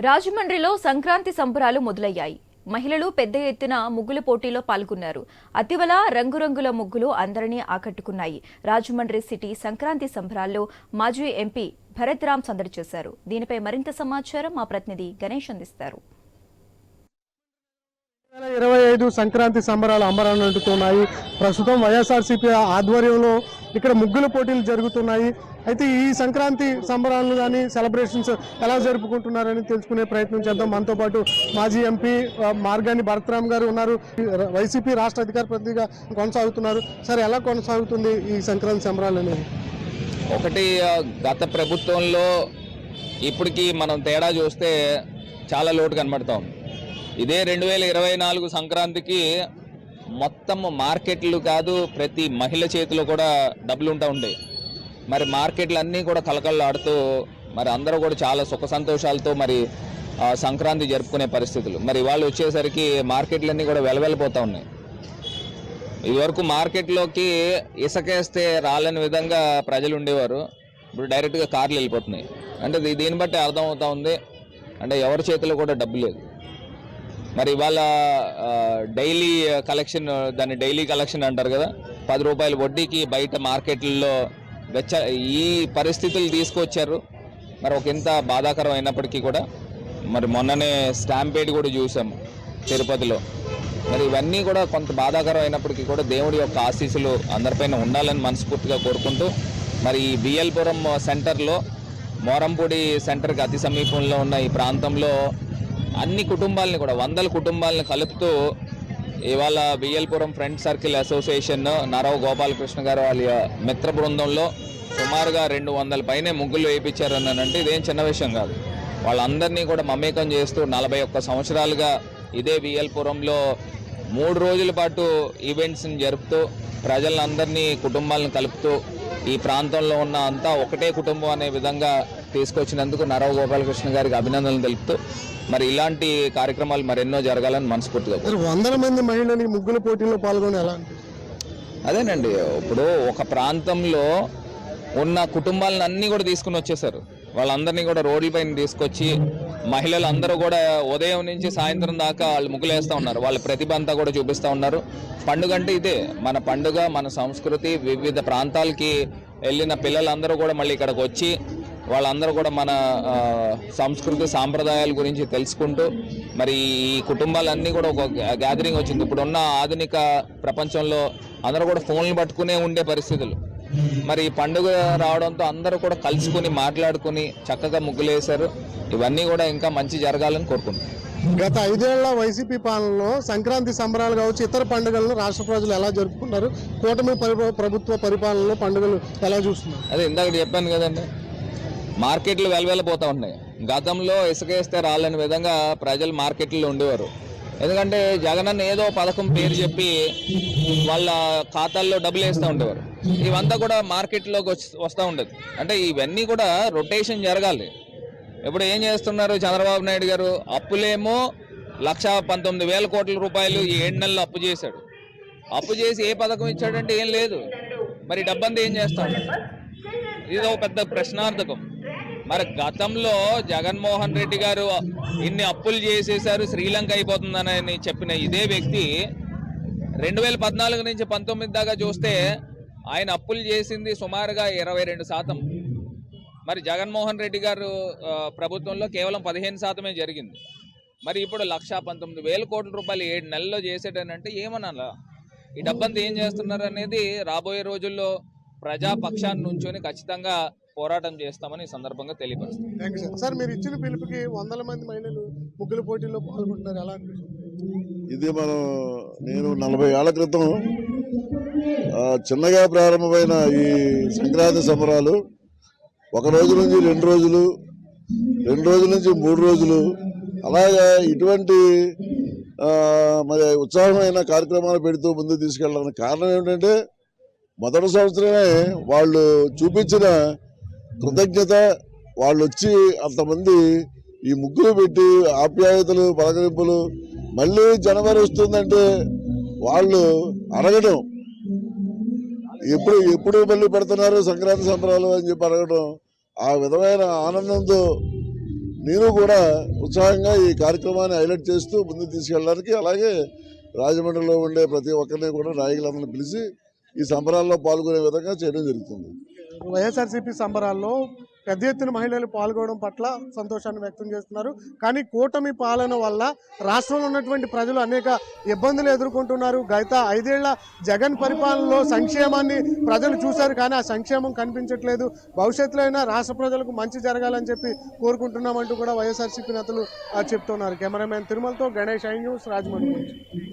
రాజమండ్రిలో సంక్రాంతి సంబరాలు మొదలయ్యాయి. మహిళలు పెద్ద ఎత్తున ముగ్గుల పోటీలో పాల్గొన్నారు. అతివల రంగురంగుల ముగ్గులు అందరినీ ఆకట్టుకున్నాయి. రాజమండ్రి సిటీ సంక్రాంతి సంబరాల్లో మాజీ ఎంపీ భరత్ రామ్ సందడి చేశారు. దీనిపై మరింత సమాచారం మా ప్రతినిధి గణేష్ అందిస్తారు. ఇరవై ఐదు సంక్రాంతి సంబరాలు అంబరాన్ని ప్రస్తుతం వైఎస్ఆర్సీపీ ఆధ్వర్యంలో ఇక్కడ ముగ్గుల పోటీలు జరుగుతున్నాయి. అయితే ఈ సంక్రాంతి సంబరాలను కానీ సెలబ్రేషన్స్ ఎలా జరుపుకుంటున్నారని తెలుసుకునే ప్రయత్నం చేద్దాం. మనతో పాటు మాజీ ఎంపీ మార్గాని భరతరామ్ గారు ఉన్నారు. వైసీపీ రాష్ట్ర అధికార ప్రతినిధిగా కొనసాగుతున్నారు. సార్ ఎలా కొనసాగుతుంది ఈ సంక్రాంతి సంబరాలు అనేది ఒకటి గత ప్రభుత్వంలో ఇప్పటికి మనం తేడా చూస్తే చాలా లోటు కనబడతాం ఇదే రెండు వేల ఇరవై నాలుగు సంక్రాంతికి మొత్తం మార్కెట్లు కాదు ప్రతి మహిళ చేతిలో కూడా డబ్బులు ఉంటా ఉండే. మరి మార్కెట్లు అన్నీ కూడా కలకల్లాడుతూ మరి అందరూ కూడా చాలా సుఖ సంతోషాలతో మరి సంక్రాంతి జరుపుకునే పరిస్థితులు. మరి వాళ్ళు వచ్చేసరికి మార్కెట్లన్నీ కూడా వెలవెళ్ళిపోతూ ఉన్నాయి. ఇదివరకు మార్కెట్లోకి ఇసకేస్తే రాలని విధంగా ప్రజలు ఉండేవారు. ఇప్పుడు డైరెక్ట్గా కార్లు వెళ్ళిపోతున్నాయి. అంటే దీన్ని బట్టి అర్థమవుతా ఉంది. అంటే ఎవరి చేతిలో కూడా డబ్బు లేదు. మరి ఇవాళ డైలీ కలెక్షన్ దాన్ని డైలీ కలెక్షన్ అంటారు కదా పది రూపాయల వడ్డీకి బయట మార్కెట్లలో వెచ్చ ఈ పరిస్థితులు తీసుకొచ్చారు. మరి ఒక ఇంత బాధాకరం అయినప్పటికీ కూడా మరి మొన్ననే స్టాంపేట్ కూడా చూసాము తిరుపతిలో. మరి ఇవన్నీ కూడా కొంత బాధాకరం అయినప్పటికీ కూడా దేవుడి యొక్క ఆశీస్సులు అందరిపైన ఉండాలని మనస్ఫూర్తిగా కోరుకుంటూ మరి ఈ బిఎల్పురం సెంటర్లో మోరంపూడి సెంటర్కి అతి సమీపంలో ఉన్న ఈ ప్రాంతంలో అన్ని కుటుంబాలని కూడా వందల కుటుంబాలను కలుపుతూ ఇవాళ Biyyalpuram friend circle association Narava Gopalakrishna గారు వాళ్ళ మిత్ర బృందంలో సుమారుగా రెండు వందల పైనే ముగ్గులు వేయించారన్నానంటే ఇదేం చిన్న విషయం కాదు. వాళ్ళందరినీ కూడా మమేకం చేస్తూ నలభై ఒక్క సంవత్సరాలుగా ఇదే బియ్యల్పురంలో మూడు రోజుల పాటు ఈవెంట్స్ని జరుపుతూ ప్రజలందరినీ కుటుంబాలను కలుపుతూ ఈ ప్రాంతంలో ఉన్న అంతా ఒకటే కుటుంబం అనే విధంగా తీసుకొచ్చినందుకు నరవ గోపాలకృష్ణ గారికి అభినందనలు తెలుపుతూ మరి ఇలాంటి కార్యక్రమాలు మరెన్నో జరగాలని మనస్ఫూర్తిగా వందల మంది మహిళలు ముగ్గుల పోటీల్లో పాల్గొని ఎలా అదేనండి ఇప్పుడు ఒక ప్రాంతంలో ఉన్న కుటుంబాలను అన్నీ కూడా తీసుకుని వచ్చేసారు. వాళ్ళందరినీ కూడా రోడ్లపైన తీసుకొచ్చి మహిళలు అందరూ కూడా ఉదయం నుంచి సాయంత్రం దాకా వాళ్ళు ముగ్గులేస్తూ ఉన్నారు. వాళ్ళ ప్రతిభ అంతా కూడా చూపిస్తూ ఉన్నారు. పండుగ అంటే ఇదే మన పండుగ మన సంస్కృతి వివిధ ప్రాంతాలకి వెళ్ళిన పిల్లలందరూ కూడా మళ్ళీ ఇక్కడికి వచ్చి వాళ్ళందరూ కూడా మన సంస్కృతి సాంప్రదాయాల గురించి తెలుసుకుంటూ మరి ఈ కుటుంబాలన్నీ కూడా ఒక గ్యాదరింగ్ వచ్చింది. ఇప్పుడున్న ఆధునిక ప్రపంచంలో అందరూ కూడా ఫోన్లు పట్టుకునే ఉండే పరిస్థితులు. మరి ఈ పండుగ రావడంతో అందరూ కూడా కలుసుకుని మాట్లాడుకుని చక్కగా ముగ్గులు వేశారు ఇవన్నీ కూడా ఇంకా మంచి జరగాలని కోరుకుంటున్నాను గత ఐదేళ్ళ వైసీపీ పాలనలో సంక్రాంతి సంబరాలు కావచ్చు ఇతర పండుగలను రాష్ట్ర ప్రజలు ఎలా జరుపుకున్నారు కూటమి పరి- ప్రభుత్వ పరిపాలనలో పండుగలు ఎలా చూస్తున్నారు? అదే ఇందాక చెప్పాను కదండి మార్కెట్లు వెలవెళ్ళపోతూ ఉన్నాయి. గతంలో ఇసుకేస్తే రాలేని విధంగా ప్రజలు మార్కెట్లో ఉండేవారు. ఎందుకంటే జగనన్న ఏదో పథకం పేరు చెప్పి వాళ్ళ ఖాతాల్లో డబ్బులు వేస్తూ ఉండేవారు. ఇవంతా కూడా మార్కెట్లోకి వచ్చి వస్తూ ఉండదు. అంటే ఇవన్నీ కూడా రొటేషన్ జరగాలి. ఇప్పుడు ఏం చేస్తున్నారు చంద్రబాబు నాయుడు గారు? అప్పులేమో లక్ష పంతొమ్మిది వేల కోట్ల రూపాయలు ఈ ఏడు నెలలు అప్పు చేశాడు. అప్పు చేసి ఏ పథకం ఇచ్చాడంటే ఏం లేదు. మరి డబ్బంతా ఏం చేస్తాడు? ఇది ఒక పెద్ద ప్రశ్నార్థకం. మరి గతంలో జగన్మోహన్ రెడ్డి గారు ఇన్ని అప్పులు చేసేసారు శ్రీలంక అయిపోతుందని చెప్పిన ఇదే వ్యక్తి రెండు వేల పద్నాలుగు నుంచి పంతొమ్మిది దాకా చూస్తే ఆయన అప్పులు చేసింది సుమారుగా ఇరవై రెండు శాతం. మరి జగన్మోహన్ రెడ్డి గారు ప్రభుత్వంలో కేవలం పదిహేను శాతమే జరిగింది. మరి ఇప్పుడు లక్ష పంతొమ్మిది వేల కోట్ల రూపాయలు ఏడు నెలల్లో చేసేటనంటే ఏమనాలా? ఈ డబ్బంతా ఏం చేస్తున్నారు అనేది రాబోయే రోజుల్లో ప్రజాపక్షాన్ని నుంచొని ఖచ్చితంగా పోరాటం చేస్తామని ఈ సందర్భంగా తెలియపరుస్తాం. థ్యాంక్ యూ సార్ సార్ మీరు ఇచ్చిన పిలుపుకి వందల మంది మహిళలు ముగ్గుల పోటీల్లో పాల్గొంటున్నారు. ఎలా ఇది మనం నేను నలభై ఏళ్ళ క్రితం ఆ, చిన్నగా ప్రారంభమైన ఈ సంక్రాంతి సంబరాలు ఒక రోజు నుంచి రెండు రోజులు రెండు రోజుల నుంచి మూడు రోజులు అలాగా ఇటువంటి ఆ, మరి ఉత్సాహమైన కార్యక్రమాలు పెడుతూ ముందుకు తీసుకెళ్ళడానికి కారణం ఏమిటంటే మొదటి సంవత్సరమే వాళ్ళు చూపించిన కృతజ్ఞత. వాళ్ళు వచ్చి అంతమంది ఈ ముగ్గులు పెట్టి ఆప్యాయతలు పలకరింపులు మళ్ళీ జనవరి వస్తుందంటే వాళ్ళు అడగడం ఎప్పుడు ఎప్పుడు మళ్ళీ పెడుతున్నారు సంక్రాంతి సంబరాలు అని చెప్పి అడగడం ఆ విధమైన ఆనందంతో నేను కూడా ఉత్సాహంగా ఈ కార్యక్రమాన్ని హైలైట్ చేస్తూ ముందుకు తీసుకెళ్ళడానికి అలాగే రాజమండ్రిలో ఉండే ప్రతి ఒక్కరిని కూడా నాయకులందరినీ పిలిచి ఈ సంబరాల్లో పాల్గొనే విధంగా చేయడం జరుగుతుంది. వైఎస్ఆర్సీపీ సంబరాల్లో పెద్ద ఎత్తున మహిళలు పాల్గొనడం పట్ల సంతోషాన్ని వ్యక్తం చేస్తున్నారు. కానీ కూటమి పాలన వల్ల రాష్ట్రంలో ఉన్నటువంటి ప్రజలు అనేక ఇబ్బందులు ఎదుర్కొంటున్నారు. గత ఐదేళ్ళ జగన్ పరిపాలనలో సంక్షేమాన్ని ప్రజలు చూశారు కానీ ఆ సంక్షేమం కనిపించట్లేదు. భవిష్యత్తులో అయినా రాష్ట్ర ప్రజలకు మంచి జరగాలని చెప్పి కోరుకుంటున్నామంటూ కూడా వైఎస్ఆర్సీపీ నేతలు చెప్తున్నారు. కెమెరామెన్ తిరుమలతో గణేష్ ఐ న్యూస్ రాజమండ్రి